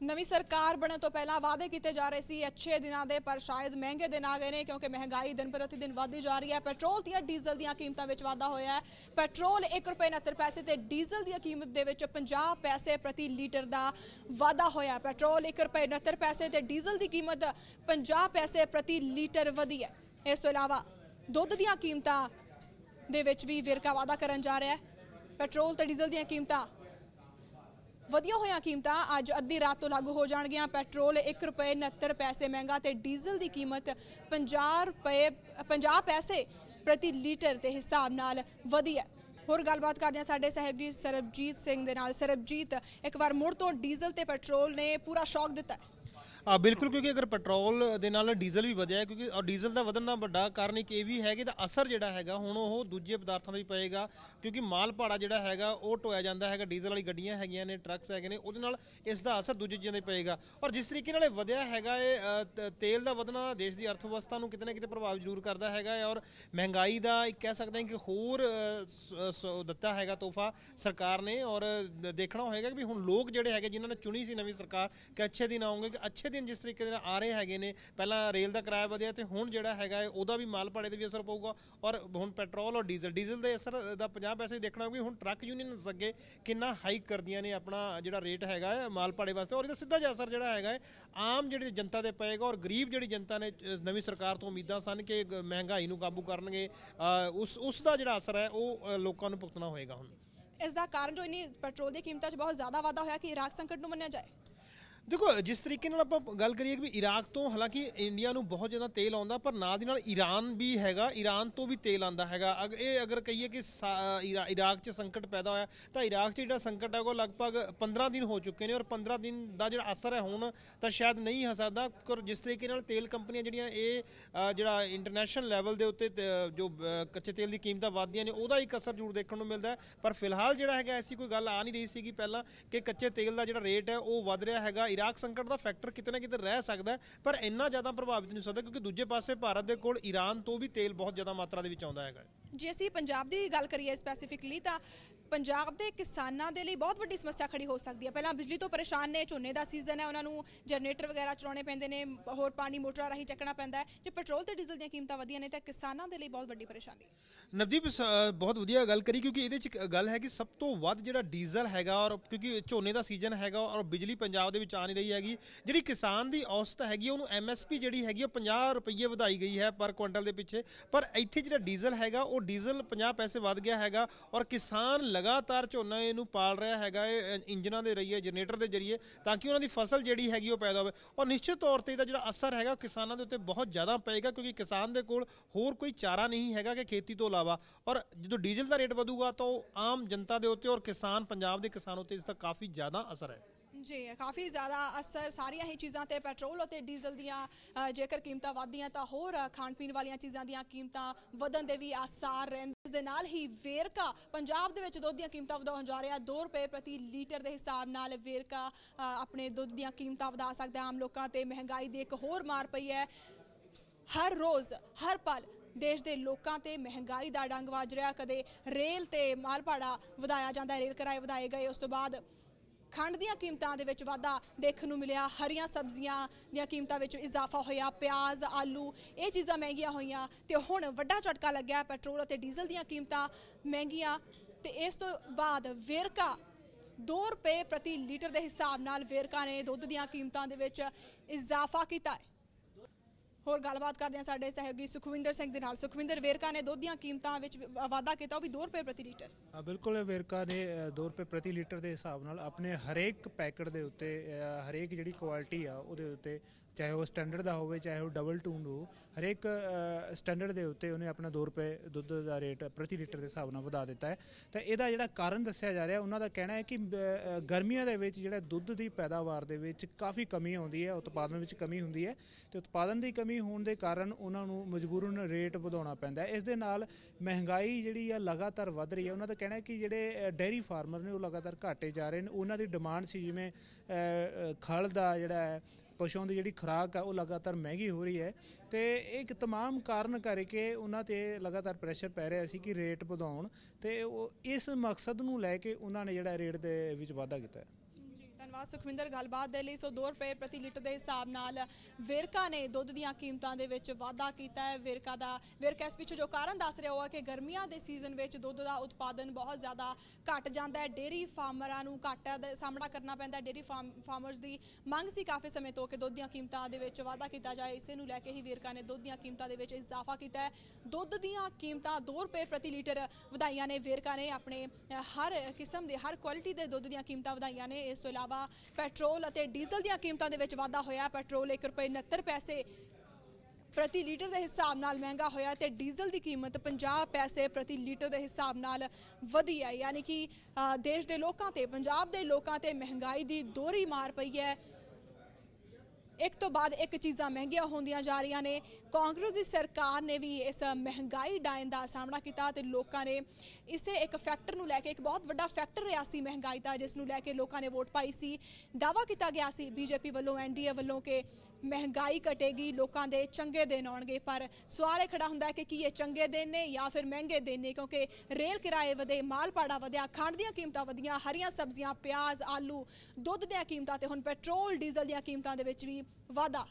ਨਵੀਂ ਸਰਕਾਰ ਬਣਨ ਤੋਂ ਪਹਿਲਾਂ ਵਾਅਦੇ ਕੀਤੇ ਜਾ ਰਹੇ ਸੀ, ਅੱਛੇ ਦਿਨਾਂ ਦੇ, ਪਰ ਸ਼ਾਇਦ ਮਹਿੰਗੇ ਦਿਨ ਆ ਗਏ ਨੇ, ਕਿਉਂਕਿ ਮਹਿੰਗਾਈ ਦਿਨ ਪ੍ਰਤੀ ਦਿਨ ਵਧਦੀ ਜਾ ਰਹੀ ਹੈ। ਪੈਟਰੋਲ ਦੀਆਂ, ਡੀਜ਼ਲ ਦੀਆਂ ਕੀਮਤਾਂ ਵਿੱਚ ਵਾਧਾ ਹੋਇਆ ਹੈ। ਪੈਟਰੋਲ 1 ਰੁਪਏ 69 ਪੈਸੇ ਤੇ ਡੀਜ਼ਲ ਦੀ ਕੀਮਤ ਦੇ ਵਿੱਚ 50 ਪੈਸੇ ਪ੍ਰਤੀ ਲੀਟਰ ਦਾ ਵਾਧਾ ਹੋਇਆ ਪੈਟਰੋਲ 1 ਰੁਪਏ 69 ਪੈਸੇ ਤੇ ਡੀਜ਼ਲ ਦੀ ਕੀਮਤ 50 ਪੈਸੇ ਪ੍ਰਤੀ ਲੀਟਰ ਵਧੀ ਹੈ। ਇਸ ਤੋਂ ਇਲਾਵਾ ਦੁੱਧ ਦੀਆਂ ਕੀਮਤਾਂ ਦੇ ਵਿੱਚ ਵੀ ਵੇਰਕਾ ਵਾਧਾ ਕਰਨ ਜਾ ਰਿਹਾ ਹੈ। ਪੈਟਰੋਲ ਤੇ ਡੀਜ਼ਲ ਦੀਆਂ ਕੀਮਤਾਂ ਵਧੀਆ ਹੋਈਆਂ ਕੀਮਤਾਂ ਅੱਜ ਅੱਧੀ ਰਾਤ ਤੋਂ ਲਾਗੂ ਹੋ ਜਾਣਗੀਆਂ। ਪੈਟਰੋਲ 1 ਰੁਪਏ 69 ਪੈਸੇ ਮਹਿੰਗਾ ਤੇ ਡੀਜ਼ਲ ਦੀ ਕੀਮਤ 50 ਰੁਪਏ 50 ਪੈਸੇ ਪ੍ਰਤੀ ਲੀਟਰ ਦੇ ਹਿਸਾਬ ਨਾਲ ਵਧੀ ਹੈ। ਹੋਰ ਗੱਲਬਾਤ ਕਰਦੇ ਹਾਂ ਸਾਡੇ ਸਹਿਯੋਗੀ ਸਰਬਜੀਤ ਸਿੰਘ ਦੇ ਨਾਲ। ਸਰਬਜੀਤ, ਇੱਕ ਵਾਰ ਮੁੜ ਤੋਂ ਡੀਜ਼ਲ ਤੇ ਪੈਟਰੋਲ ਨੇ ਪੂਰਾ ਸ਼ੌਕ ਦਿੱਤਾ ਹੈ। ਆ ਬਿਲਕੁਲ ਕਿਉਂਕਿ ਅਗਰ ਪੈਟਰੋਲ ਦੇ ਨਾਲ ਡੀਜ਼ਲ ਵੀ ਵਧਿਆ ਹੈ ਕਿਉਂਕਿ ਔਰ ਡੀਜ਼ਲ ਦਾ ਵਧਣ ਦਾ ਵੱਡਾ ਕਾਰਨ ਇੱਕ ਇਹ ਵੀ ਹੈ ਕਿ ਇਹਦਾ ਅਸਰ ਜਿਹੜਾ ਹੈਗਾ ਹੁਣ ਉਹ ਦੂਜੇ ਪਦਾਰਥਾਂ ਤੇ ਵੀ ਪਏਗਾ ਕਿਉਂਕਿ ਮਾਲ ਭਾੜਾ ਜਿਹੜਾ ਹੈਗਾ ਉਹ ਟੋਇਆ ਜਾਂਦਾ ਹੈਗਾ ਡੀਜ਼ਲ ਵਾਲੀ ਗੱਡੀਆਂ ਹੈਗੀਆਂ ਨੇ ਟਰੱਕਸ ਹੈਗੇ ਨੇ ਉਹਦੇ ਨਾਲ ਇਸ ਦਾ ਅਸਰ ਦੂਜੇ ਚੀਜ਼ਾਂ ਤੇ ਪਏਗਾ। ਔਰ ਜਿਸ ਤਰੀਕੇ ਨਾਲ ਇਹ ਵਧਿਆ ਹੈਗਾ ਇਹ ਤੇਲ ਦਾ ਵਧਣਾ ਦੇਸ਼ ਦੀ ਅਰਥ ਵਿਵਸਥਾ ਨੂੰ ਕਿਤੇ ਨਾ ਕਿਤੇ ਪ੍ਰਭਾਵ ਜ਼ਰੂਰ ਕਰਦਾ ਹੈਗਾ ਹੈ ਔਰ ਮਹਿੰਗਾਈ ਦਾ ਇੱਕ ਕਹਿ ਸਕਦੇ ਹਾਂ ਕਿ ਹੋਰ ਅ, ਦਿੱਤਾ ਹੈਗਾ ਤੋਹਫਾ ਸਰਕਾਰ ਨੇ ਔਰ ਦੇਖਣਾ ਹੋਏਗਾ ਕਿ ਵੀ ਹੁਣ ਲੋਕ ਜਿਹੜੇ ਹੈਗੇ ਜਿਨ੍ਹਾਂ ਨੇ ਚੁਣੀ ਸੀ ਨਵੀਂ ਸਰਕਾਰ ਕਿ ਅੱਛੇ ਦਿਨ ਆਉਂਗੇ ਕਿ ਅੱਛੇ ਦਿਨ ਜਿਸ ਤਰੀਕੇ ਦੇ ਨਾਲ ਆ ਰਹੇ ਹੈਗੇ ਨੇ, ਪਹਿਲਾਂ ਰੇਲ ਦਾ ਕਿਰਾਇਆ ਵਧਿਆ ਤੇ ਹੁਣ ਜਿਹੜਾ ਹੈਗਾ ਹੈ ਉਹਦਾ ਵੀ ਮਾਲ ਭਾੜੇ ਤੇ ਵੀ ਅਸਰ ਪਊਗਾ ਔਰ ਹੁਣ ਪੈਟਰੋਲ ਔਰ ਡੀਜ਼ਲ ਡੀਜ਼ਲ ਦੇ ਅਸਰ ਦਾ 50 ਪੈਸੇ ਦੇਖਣਾ ਹੋਊਗਾ, ਹੁਣ ਟਰੱਕ ਯੂਨੀਅਨਸ ਅੱਗੇ ਕਿੰਨਾ ਹਾਈਕ ਕਰਦੀਆਂ ਨੇ ਆਪਣਾ ਜਿਹੜਾ ਰੇਟ ਹੈਗਾ ਹੈ ਮਾਲ ਭਾੜੇ ਵਾਸਤੇ ਔਰ ਇਹਦਾ ਸਿੱਧਾ ਜਿਹਾ ਅਸਰ ਜਿਹੜਾ ਹੈਗਾ ਹੈ, ਆਮ ਜਿਹੜੀ ਜਨਤਾ ਤੇ ਪਏਗਾ ਔਰ ਗਰੀਬ ਜਿਹੜੀ ਜਨਤਾ ਨੇ ਨਵੀਂ ਸਰਕਾਰ ਤੋਂ ਉਮੀਦਾਂ ਸਨ ਕਿ ਮਹਿੰਗਾਈ ਨੂੰ ਕਾਬੂ ਕਰਨਗੇ ਉਸ ਉਸ ਦਾ ਜਿਹੜਾ ਅਸਰ ਹੈ ਉਹ ਲੋਕਾਂ ਨੂੰ ਭੁਗਤਣਾ ਹੋਏਗਾ ਹੁਣ। ਇਸ ਦਾ ਕਾਰਨ ਜੋ ਇਨੀ ਪੈਟਰੋਲ ਦੀ ਕੀਮਤਾਂ 'ਚ ਬਹੁਤ ਜ਼ਿਆਦਾ ਵਾਧਾ ਹੋਇਆ ਕਿ ਇਰਾਕ ਸੰਕਟ ਨੂੰ ਮੰਨਿਆ ਜਾਏ। ਦੇਖੋ, ਜਿਸ ਤਰੀਕੇ ਨਾਲ ਆਪਾਂ ਗੱਲ ਕਰੀਏ ਕਿ ਵੀ ਇਰਾਕ ਤੋਂ, ਹਾਲਾਂਕਿ ਇੰਡੀਆ ਨੂੰ ਬਹੁਤ ਜ਼ਿਆਦਾ ਤੇਲ ਆਉਂਦਾ, ਪਰ ਨਾਲ ਦੀ ਨਾਲ ਈਰਾਨ ਵੀ ਹੈਗਾ ਈਰਾਨ ਤੋਂ ਵੀ ਤੇਲ ਆਉਂਦਾ ਹੈਗਾ। ਅਗਰ ਇਹ ਅਗਰ ਕਹੀਏ ਕਿ ਸਾ- ਇਰਾਕ 'ਚ ਸੰਕਟ ਪੈਦਾ ਹੋਇਆ, ਤਾਂ ਇਰਾਕ 'ਚ ਜਿਹੜਾ ਸੰਕਟ ਹੈ, ਉਹ ਲਗਭਗ 15 ਦਿਨ ਹੋ ਚੁੱਕੇ ਨੇ, ਔਰ 15 ਦਿਨ ਦਾ ਜਿਹੜਾ ਅਸਰ ਹੈ ਹੁਣ, ਤਾਂ ਸ਼ਾਇਦ ਨਹੀਂ ਹੋ ਸਕਦਾ। ਪਰ ਜਿਸ ਤਰੀਕੇ ਨਾਲ ਤੇਲ ਕੰਪਨੀਆਂ ਜਿਹੜੀਆਂ, ਇਹ ਜਿਹੜਾ ਇੰਟਰਨੈਸ਼ਨਲ ਲੈਵਲ ਦੇ ਉੱਤੇ ਜੋ ਕੱਚੇ ਤੇਲ ਦੀ ਕੀਮਤਾਂ ਵਧਦੀਆਂ ਨੇ, ਉਹਦਾ ਇੱਕ ਅਸਰ ਜ਼ਰੂਰ ਦੇਖਣ ਨੂੰ ਮਿਲਦਾ ਪਰ ਫਿਲਹਾਲ ਜਿਹੜਾ ਹੈਗਾ, ਐਸੀ ਕੋਈ ਗੱਲ ਆ ਨਹੀਂ ਰਹੀ ਸੀਗੀ ਪਹਿਲਾਂ, ਕਿ ਕੱਚੇ ਤੇਲ ਦਾ ਜਿਹੜਾ ਰੇਟ ਹੈ, ਉਹ ਵਧ ਰਿਹਾ ਹੈਗਾ ਇਰਾਕ ਸੰਕਟ ਦਾ ਫੈਕਟਰ ਕਿਤੇ ਨਾ ਕਿਤੇ ਰਹਿ ਸਕਦਾ ਪਰ ਇੰਨਾ ਜ਼ਿਆਦਾ ਪ੍ਰਭਾਵਿਤ ਨਹੀਂ ਹੋ ਸਕਦਾ ਕਿਉਂਕਿ ਦੂਜੇ ਪਾਸੇ ਭਾਰਤ ਦੇ ਕੋਲ ਈਰਾਨ ਤੋਂ ਵੀ ਤੇਲ ਬਹੁਤ ਜ਼ਿਆਦਾ ਮਾਤਰਾ ਦੇ ਵਿੱਚ ਆਉਂਦਾ ਹੈਗਾ ਜੇ ਅਸੀਂ ਪੰਜਾਬ ਦੀ ਗੱਲ ਕਰੀਏ ਸਪੈਸੀਫਿਕਲੀ ਤਾਂ ਪੰਜਾਬ ਦੇ ਕਿਸਾਨਾਂ ਦੇ ਲਈ ਬਹੁਤ ਵੱਡੀ ਸਮੱਸਿਆ ਖੜੀ ਹੋ ਸਕਦੀ ਹੈ। ਪਹਿਲਾਂ ਬਿਜਲੀ ਤੋਂ ਪਰੇਸ਼ਾਨ ਨੇ ਝੋਨੇ ਦਾ ਸੀਜ਼ਨ ਹੈ ਉਹਨਾਂ ਨੂੰ ਜਨਰੇਟਰ ਵਗੈਰਾ ਚਲਾਉਣੇ ਪੈਂਦੇ ਨੇ ਹੋਰ ਪਾਣੀ ਮੋਟਰਾਂ ਰਾਹੀਂ ਚੱਕਣਾ ਪੈਂਦਾ ਹੈ। ਜੇ ਪੈਟਰੋਲ ਤੇ ਡੀਜ਼ਲ ਦੀਆਂ ਕੀਮਤਾਂ ਵਧੀਆਂ ਨੇ ਤਾਂ ਕਿਸਾਨਾਂ ਦੇ ਲਈ ਬਹੁਤ ਵੱਡੀ ਪਰੇਸ਼ਾਨੀ ਨਵਦੀਪ ਬਹੁਤ ਵਧੀਆ ਗੱਲ ਕਰੀ ਕਿਉਂਕਿ ਇਹਦੇ ਚ ਗੱਲ ਹੈ ਕਿ ਸਭ ਤੋਂ ਵੱਧ ਜਿਹੜਾ ਡੀਜ਼ਲ ਹੈਗਾ ਔਰ ਕਿਉਂਕਿ ਝੋਨੇ ਦਾ ਸੀਜ਼ਨ ਹੈਗਾ ਔਰ ਬਿਜਲੀ ਪੰਜਾਬ ਦੇ ਵਿੱਚ ਆ ਨਹੀਂ ਰਹੀ ਹੈਗੀ। ਜਿਹੜੀ ਕਿਸਾਨ ਦੀ ਔਸਤ ਹੈਗੀ ਹੈ, ਉਹਨੂੰ ਐਮਐਸਪੀ ਜਿਹੜੀ ਹੈਗੀ ਉਹ 50 ਰੁਪਏ ਵਧਾਈ ਗਈ ਹੈ ਪਰ ਕੁਇੰਟਲ ਦੇ ਪਿੱਛੇ। ਪਰ ਇੱਥੇ ਜਿਹੜਾ ਡੀਜ਼ਲ ਹੈਗਾ ਉਹ ਡੀਜ਼ਲ 50 ਪੈਸੇ ਵੱਧ ਗਿਆ ਹੈਗਾ ਔਰ ਕਿਸਾਨ ਲਗਾਤਾਰ ਝੋਨਾ ਇਹਨੂੰ ਪਾਲ ਰਿਹਾ ਹੈਗਾ ਇਹ ਇੰਜਨਾਂ ਦੇ ਰਹੀਏ ਜਨਰੇਟਰ ਦੇ ਜ਼ਰੀਏ ਤਾਂ ਕਿ ਉਹਨਾਂ ਦੀ ਫਸਲ ਜਿਹੜੀ ਹੈਗੀ ਉਹ ਪੈਦਾ ਹੋਵੇ। ਔਰ ਨਿਸ਼ਚਿਤ ਤੌਰ ਤੇ ਇਹਦਾ ਜਿਹੜਾ ਅਸਰ ਹੈਗਾ ਉਹ ਕਿਸਾਨਾਂ ਦੇ ਉੱਤੇ ਬਹੁਤ ਜ਼ਿਆਦਾ ਪਏਗਾ ਕਿਉਂਕਿ ਕਿਸਾਨ ਦੇ ਕੋਲ ਹੋਰ ਕੋਈ ਚਾਰਾ ਨਹੀਂ ਹੈਗਾ ਕਿ ਖੇਤੀ ਤੋਂ ਇਲਾਵਾ। ਔਰ ਜਦੋਂ ਡੀਜ਼ਲ ਦਾ ਰੇਟ ਵਧੂਗਾ ਤਾਂ ਉਹ ਆਮ ਜਨਤਾ ਦੇ ਉੱਤੇ ਔਰ ਕਿਸਾਨ ਪੰਜਾਬ ਦੇ ਕਿਸਾਨ ਉੱਤੇ ਇਸ ਦਾ ਕਾਫੀ ਜ਼ਿਆਦਾ ਅਸਰ ਹੈ। ਜੀ ਕਾਫੀ ਜ਼ਿਆਦਾ ਅਸਰ ਸਾਰੀਆਂ ਹੀ ਚੀਜ਼ਾਂ ਤੇ ਪੈਟਰੋਲ ਅਤੇ ਡੀਜ਼ਲ ਦੀਆਂ ਜੇਕਰ ਕੀਮਤਾਂ ਵਧਦੀਆਂ ਤਾਂ ਹੋਰ ਖਾਣ ਪੀਣ ਵਾਲੀਆਂ ਚੀਜ਼ਾਂ ਦੀਆਂ ਕੀਮਤਾਂ ਵਧਣ ਦੇ ਵੀ ਆਸਾਰ ਰਹਿੰਦੇ ਇਸ ਦੇ ਨਾਲ ਹੀ ਵੇਰਕਾ, ਪੰਜਾਬ ਦੇ ਵਿੱਚ ਦੁੱਧ ਦੀਆਂ ਕੀਮਤਾਂ ਵਧਾਉਣ ਜਾ ਰਿਹਾ। 2 ਰੁਪਏ ਪ੍ਰਤੀ ਲੀਟਰ ਦੇ ਹਿਸਾਬ ਨਾਲ ਵੇਰਕਾ ਆਪਣੇ ਦੁੱਧ ਦੀਆਂ ਕੀਮਤਾਂ ਵਧਾ ਸਕਦਾ ਆਮ ਲੋਕਾਂ ਤੇ ਮਹਿੰਗਾਈ ਦੀ ਇੱਕ ਹੋਰ ਮਾਰ ਪਈ ਹੈ। ਹਰ ਰੋਜ਼, ਹਰ ਪਲ ਦੇਸ਼ ਦੇ ਲੋਕਾਂ ਤੇ ਮਹਿੰਗਾਈ ਦਾ ਡੰਗ ਵੱਜ ਰਿਹਾ। ਕਦੇ ਰੇਲ ਤੇ ਮਾਲ ਭਾੜਾ ਵਧਾਇਆ ਜਾਂਦਾ ਰੇਲ ਕਿਰਾਏ ਵਧਾਏ ਗਏ। ਉਸ ਤੋਂ ਬਾਅਦ ਖੰਡ ਦੀਆਂ ਕੀਮਤਾਂ ਦੇ ਵਿੱਚ ਵਾਧਾ ਦੇਖਣ ਨੂੰ ਮਿਲਿਆ। ਹਰੀਆਂ ਸਬਜ਼ੀਆਂ ਦੀਆਂ ਕੀਮਤਾਂ ਵਿੱਚ ਇਜ਼ਾਫਾ ਹੋਇਆ। ਪਿਆਜ਼, ਆਲੂ, ਇਹ ਚੀਜ਼ਾਂ ਮਹਿੰਗੀਆਂ ਹੋਈਆਂ ਤੇ ਹੁਣ ਵੱਡਾ ਝਟਕਾ ਲੱਗਿਆ। ਪੈਟਰੋਲ ਅਤੇ ਡੀਜ਼ਲ ਦੀਆਂ ਕੀਮਤਾਂ ਮਹਿੰਗੀਆਂ ਤੇ ਇਸ ਤੋਂ ਬਾਅਦ ਵੇਰਕਾ 2 ਰੁਪਏ ਪ੍ਰਤੀ ਲੀਟਰ ਦੇ ਹਿਸਾਬ ਨਾਲ ਵੇਰਕਾ ਨੇ ਦੁੱਧ ਦੀਆਂ ਕੀਮਤਾਂ ਦੇ ਵਿੱਚ ਇਜ਼ਾਫਾ ਕੀਤਾ ਹੈ। ਹੋਰ ਗੱਲਬਾਤ ਕਰਦੇ ਹਾਂ ਸਾਡੇ ਸਹਿਯੋਗੀ ਸੁਖਵਿੰਦਰ ਸਿੰਘ ਦੇ ਨਾਲ। ਸੁਖਵਿੰਦਰ, ਵੇਰਕਾ ਨੇ ਦੁੱਧ ਦੀਆਂ ਕੀਮਤਾਂ ਵਿੱਚ ਵਾਧਾ ਕੀਤਾ, ਉਹ ਵੀ 2 ਰੁਪਏ ਪ੍ਰਤੀ ਲੀਟਰ। ਬਿਲਕੁਲ, ਵੇਰਕਾ ਨੇ 2 ਰੁਪਏ ਪ੍ਰਤੀ ਲੀਟਰ ਦੇ ਹਿਸਾਬ ਨਾਲ ਆਪਣੇ ਹਰੇਕ ਪੈਕਟ ਦੇ ਉੱਤੇ ਹਰੇਕ ਜਿਹੜੀ ਕੁਆਲਿਟੀ ਆ, ਉਹਦੇ ਉੱਤੇ ਚਾਹੇ ਉਹ ਸਟੈਂਡਰਡ ਦਾ ਹੋਵੇ, ਚਾਹੇ ਉਹ ਡਬਲ ਟੂਨ ਹੋ ਹਰੇਕ ਸਟੈਂਡਰਡ ਦੇ ਉੱਤੇ ਉਹਨੇ ਆਪਣਾ 2 ਰੁਪਏ ਦੁੱਧ ਦਾ ਰੇਟ ਪ੍ਰਤੀ ਲੀਟਰ ਦੇ ਹਿਸਾਬ ਨਾਲ ਵਧਾ ਦਿੱਤਾ ਹੈ। ਤਾਂ ਇਹਦਾ ਜਿਹੜਾ ਕਾਰਨ ਦੱਸਿਆ ਜਾ ਰਿਹਾ, ਉਹਨਾਂ ਦਾ ਕਹਿਣਾ ਹੈ ਕਿ ਗਰਮੀਆਂ ਦੇ ਵਿੱਚ ਜਿਹੜਾ ਦੁੱਧ ਦੀ ਪੈਦਾਵਾਰ ਦੇ ਵਿੱਚ ਕਾਫੀ ਕਮੀ ਆਉਂਦੀ ਹੈ, ਉਤਪਾਦਨ ਵਿੱਚ ਕਮੀ ਹੁੰਦੀ ਹੈ ਤੇ ਉਤਪਾਦਨ ਦੀ ਕਮੀ ਹੋਣ ਦੇ ਕਾਰਨ ਉਹਨਾਂ ਨੂੰ ਮਜਬੂਰਨ ਰੇਟ ਵਧਾਉਣਾ ਪੈਂਦਾ ਹੈ। ਇਸ ਦੇ ਨਾਲ ਮਹਿੰਗਾਈ ਜਿਹੜੀ ਆ ਲਗਾਤਾਰ ਵੱਧ ਰਹੀ ਹੈ। ਉਹਨਾਂ ਦਾ ਕਹਿਣਾ ਹੈ ਕਿ ਜਿਹੜੇ ਡੇਅਰੀ ਫਾਰਮਰ ਨੇ ਉਹ ਲਗਾਤਾਰ ਘਾਟੇ ਜਾ ਰਹੇ ਨੇ। ਉਹਨਾਂ ਦੀ ਡਿਮਾਂਡ ਸੀ ਜਿਵੇਂ ਖਲ ਦਾ ਜਿਹੜਾ ਹੈ ਪਸ਼ੂਆਂ ਦੀ ਜਿਹੜੀ ਖੁਰਾਕ ਆ ਉਹ ਲਗਾਤਾਰ ਮਹਿੰਗੀ ਹੋ ਰਹੀ ਹੈ ਤੇ ਇਹ ਇੱਕ तमाम ਕਾਰਨ ਕਰਕੇ ਉਹਨਾਂ ਤੇ ਲਗਾਤਾਰ ਪ੍ਰੈਸ਼ਰ ਪੈ ਰਿਹਾ ਸੀ ਕਿ ਰੇਟ ਵਧਾਉਣ ਤੇ ਉਹ ਇਸ ਮਕਸਦ ਨੂੰ ਲੈ ਕੇ ਉਹਨਾਂ ਨੇ ਜਿਹੜਾ ਰੇਟ ਦੇ ਵਿੱਚ ਵਾਧਾ ਕੀਤਾ ਹੈ ਜੀ ਧੰਨਵਾਦ ਸੁਖਵਿੰਦਰ, ਗੱਲਬਾਤ ਦੇ ਲਈ। ਸੋ 2 ਰੁਪਏ ਪ੍ਰਤੀ ਲੀਟਰ ਦੇ ਹਿਸਾਬ ਨਾਲ ਵੇਰਕਾ ਨੇ ਦੁੱਧ ਦੀਆਂ ਕੀਮਤਾਂ ਦੇ ਵਿੱਚ ਵਾਧਾ ਕੀਤਾ ਹੈ। ਵੇਰਕਾ ਦਾ, ਵੇਰਕਾ ਇਸ ਪਿੱਛੇ ਜੋ ਕਾਰਨ ਦੱਸ ਰਿਹਾ ਉਹ ਕਿ ਗਰਮੀਆਂ ਦੇ ਸੀਜ਼ਨ ਵਿੱਚ ਦੁੱਧ ਦਾ ਉਤਪਾਦਨ ਬਹੁਤ ਜ਼ਿਆਦਾ ਘਟ ਜਾਂਦਾ ਹੈ। ਡੇਰੀ ਫਾਰਮਰਾਂ ਨੂੰ ਘਾਟਾ ਦਾ ਸਾਹਮਣਾ ਕਰਨਾ ਪੈਂਦਾ ਹੈ। ਡੇਰੀ ਫਾਰਮਰਸ ਦੀ ਮੰਗ ਸੀ ਕਾਫੀ ਸਮੇਂ ਤੋਂ ਕਿ ਦੁੱਧ ਦੀਆਂ ਕੀਮਤਾਂ ਦੇ ਵਿੱਚ ਵਾਧਾ ਕੀਤਾ ਜਾਏ। ਇਸੇ ਨੂੰ ਲੈ ਕੇ ਹੀ ਵੇਰਕਾ ਨੇ ਦੁੱਧ ਦੀਆਂ ਕੀਮਤਾਂ ਦੇ ਵਿੱਚ ਇਜ਼ਾਫਾ ਕੀਤਾ ਹੈ। ਦੁੱਧ ਦੀਆਂ ਕੀਮਤਾਂ 2 ਰੁਪਏ ਪ੍ਰਤੀ ਲੀਟਰ ਵਧਾਈਆਂ ਨੇ। ਵੇਰਕਾ ਨੇ ਆਪਣੇ ਹਰ ਕਿਸਮ ਦੇ, ਹਰ ਕੁਆਲਿਟੀ ਦੇ ਦੁੱਧ ਦੀਆਂ ਕੀਮਤਾਂ ਵਧਾਈਆਂ ਨੇ। ਇਸ ਤੋਂ ਇਲਾਵਾ ਪੈਟਰੋਲ ਅਤੇ ਡੀਜ਼ਲ ਦੀਆਂ ਕੀਮਤਾਂ ਦੇ ਵਿੱਚ ਵਾਧਾ ਹੋਇਆ। ਪੈਟਰੋਲ 1 ਰੁਪਏ 69 ਪੈਸੇ ਪ੍ਰਤੀ ਲੀਟਰ ਦੇ ਹਿਸਾਬ ਨਾਲ ਮਹਿੰਗਾ ਹੋਇਆ ਤੇ ਡੀਜ਼ਲ ਦੀ ਕੀਮਤ 50 ਪੈਸੇ ਪ੍ਰਤੀ ਲੀਟਰ ਦੇ ਹਿਸਾਬ ਨਾਲ ਵਧੀ ਹੈ ਯਾਨੀ ਕਿ ਅ, ਦੇਸ਼ ਦੇ ਲੋਕਾਂ ਤੇ ਪੰਜਾਬ ਦੇ ਲੋਕਾਂ ਤੇ ਮਹਿੰਗਾਈ ਦੀ ਦੋਹਰੀ ਮਾਰ ਪਈ ਹੈ। ਇੱਕ ਤੋਂ ਬਾਅਦ ਇੱਕ ਚੀਜ਼ਾਂ ਮਹਿੰਗੀਆਂ ਹੁੰਦੀਆਂ ਜਾ ਰਹੀਆਂ ਨੇ। ਕਾਂਗਰਸ ਦੀ ਸਰਕਾਰ ਨੇ ਵੀ ਇਸ ਮਹਿੰਗਾਈ ਡਾਇਨ ਦਾ ਸਾਹਮਣਾ ਕੀਤਾ ਤੇ ਲੋਕਾਂ ਨੇ ਇਸੇ ਇੱਕ ਫੈਕਟਰ ਨੂੰ ਲੈ ਕੇ ਇੱਕ ਬਹੁਤ ਵੱਡਾ ਫੈਕਟਰ ਰਿਹਾ ਸੀ ਮਹਿੰਗਾਈ ਦਾ, ਜਿਸ ਨੂੰ ਲੈ ਕੇ ਲੋਕਾਂ ਨੇ ਵੋਟ ਪਾਈ ਸੀ। ਦਾਵਾ ਕੀਤਾ ਗਿਆ ਸੀ ਬੀਜੇਪੀ ਵੱਲੋਂ ਐਨਡੀਏ ਵੱਲੋਂ ਕਿ ਮਹਿੰਗਾਈ ਘਟੇਗੀ, ਲੋਕਾਂ ਦੇ ਚੰਗੇ ਦਿਨ ਆਉਣਗੇ। ਪਰ ਸਵਾਲ ਇਹ ਖੜਾ ਹੁੰਦਾ ਹੈ ਕਿ ਕੀ ਇਹ ਚੰਗੇ ਦਿਨ ਨੇ ਜਾਂ ਫਿਰ ਮਹਿੰਗੇ ਦਿਨ ਨੇ? ਕਿਉਂਕਿ ਰੇਲ ਕਿਰਾਏ ਵਧੇ, ਮਾਲ ਭਾੜਾ ਵਧਿਆ ਖੰਡ ਦੀਆਂ ਕੀਮਤਾਂ ਵਧੀਆਂ, ਹਰੀਆਂ ਸਬਜ਼ੀਆਂ, ਪਿਆਜ਼, ਆਲੂ ਦੁੱਧ ਦੀਆਂ ਕੀਮਤਾਂ ਤੇ ਹੁਣ ਪੈਟਰੋਲ, ਡੀਜ਼ਲ ਦੀਆਂ ਕੀਮਤਾਂ ਦੇ ਵਿੱਚ ਵੀ ਵਾਧਾ।